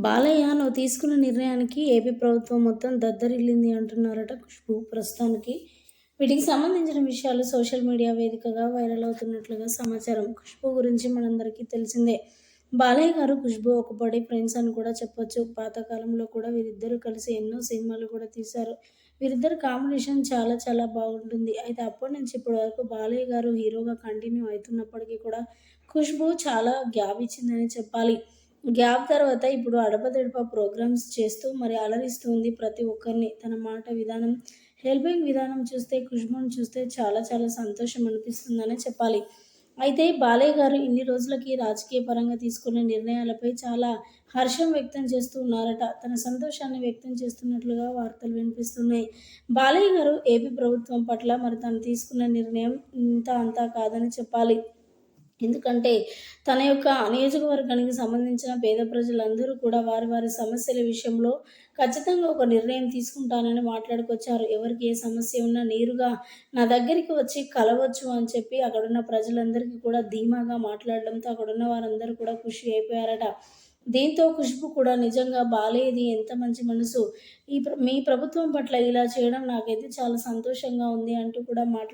బాలయ్య నువ్వు తీసుకున్న నిర్ణయానికి ఏపీ ప్రభుత్వం మొత్తం దద్దరిల్లింది అంటున్నారట ఖుష్బు ప్రస్తుతానికి వీటికి సంబంధించిన విషయాలు సోషల్ మీడియా వేదికగా వైరల్ అవుతున్నట్లుగా సమాచారం ఖుష్బు గురించి మనందరికీ తెలిసిందే. బాలయ్య గారు ఖుష్బు ఒకపడి ఫ్రెండ్స్ అని కూడా చెప్పొచ్చు. పాతకాలంలో కూడా వీరిద్దరూ కలిసి ఎన్నో సినిమాలు కూడా తీశారు. వీరిద్దరు కాంబినేషన్ చాలా చాలా బాగుంటుంది. అయితే అప్పటి నుంచి ఇప్పటి వరకు బాలయ్య గారు హీరోగా కంటిన్యూ అవుతున్నప్పటికీ కూడా ఖుష్బు చాలా గ్యాప్ ఇచ్చిందని చెప్పాలి. గ్యాప్ తర్వాత ఇప్పుడు అడపదడప ప్రోగ్రామ్స్ చేస్తూ మరి అలరిస్తుంది ప్రతి ఒక్కరిని. తన మాట విధానం హెల్పింగ్ విధానం చూస్తే ఖుష్బుని చూస్తే చాలా చాలా సంతోషం అనిపిస్తుందనే చెప్పాలి. అయితే బాలయ్య గారు ఇన్ని రోజులకి రాజకీయ పరంగా తీసుకున్న నిర్ణయాలపై చాలా హర్షం వ్యక్తం చేస్తూ ఉన్నారట. తన సంతోషాన్ని వ్యక్తం చేస్తున్నట్లుగా వార్తలు వినిపిస్తున్నాయి. బాలయ్య గారు ఏపీ ప్రభుత్వం పట్ల మరి తను తీసుకున్న నిర్ణయం ఇంత అంతా కాదని చెప్పాలి. ఎందుకంటే తన యొక్క నియోజకవర్గానికి సంబంధించిన పేద ప్రజలందరూ కూడా వారి వారి సమస్యల విషయంలో ఖచ్చితంగా ఒక నిర్ణయం తీసుకుంటానని మాట్లాడుకొచ్చారు. ఎవరికి ఏ సమస్య ఉన్నా నేరుగా నా దగ్గరికి వచ్చి కలవచ్చు అని చెప్పి అక్కడున్న ప్రజలందరికీ కూడా ధీమాగా మాట్లాడడంతో అక్కడున్న వారందరూ కూడా ఖుషి అయిపోయారట. దీంతో ఖుష్బు కూడా నిజంగా బాలేది. ఎంత మంచి మనసు. ఈ మీ ప్రభుత్వం పట్ల ఇలా చేయడం నాకైతే చాలా సంతోషంగా ఉంది అంటూ కూడా మాట్లా